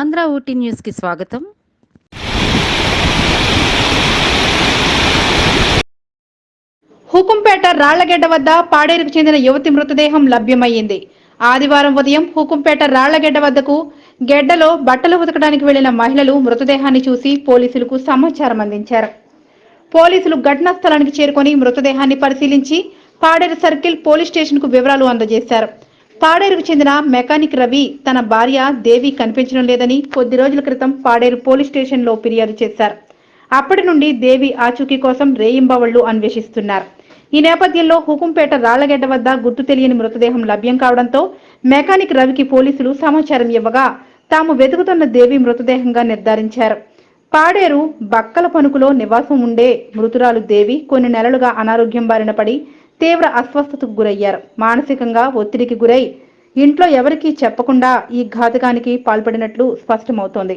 ఆంధ్ర ఊటీ న్యూస్కి స్వాగతం. హుకుంపేట రాళ్ళగడ్డ వద్ద పాడేరుకు చెందిన యువతి మృతదేహం లభ్యమయ్యింది. ఆదివారం ఉదయం హుకుంపేట రాళ్ళగడ్డ వద్దకు గెడ్డలో బట్టలు ఉతకడానికి వెళ్ళిన మహిళలు మృతదేహాన్ని చూసి పోలీసులకు సమాచారం అందించారు. పోలీసులు ఘటనా స్థలానికి చేరుకొని మృతదేహాన్ని పరిశీలించి పాడేరు సర్కిల్ పోలీస్ స్టేషన్కు వివరాలు అందజేశారు. పాడేరుకు చెందిన మెకానిక్ రవి తన భార్య దేవి కనిపించడం లేదని కొద్ది రోజుల క్రితం పాడేరు పోలీస్ స్టేషన్లో ఫిర్యాదు చేశారు. అప్పటి నుండి దేవి ఆచూకీ కోసం రేయింబవళ్ళు అన్వేషిస్తున్నారు. ఈ నేపథ్యంలో హుకుంపేట రాళ్ళగెడ్డ వద్ద గుర్తు తెలియని మృతదేహం లభ్యం కావడంతో మెకానిక్ రవికి పోలీసులు సమాచారం ఇవ్వగా తాము వెతుకుతున్న దేవి మృతదేహంగా నిర్ధారించారు. పాడేరు బక్కల పనుకులో నివాసం ఉండే మృతురాలు దేవి కొన్ని నెలలుగా అనారోగ్యం బారిన పడి తీవ్ర అస్వస్థతకు గురయ్యారు. మానసికంగా ఒత్తిడికి గురై ఇంట్లో ఎవరికీ చెప్పకుండా ఈ ఘాతకానికి పాల్పడినట్లు స్పష్టమవుతోంది.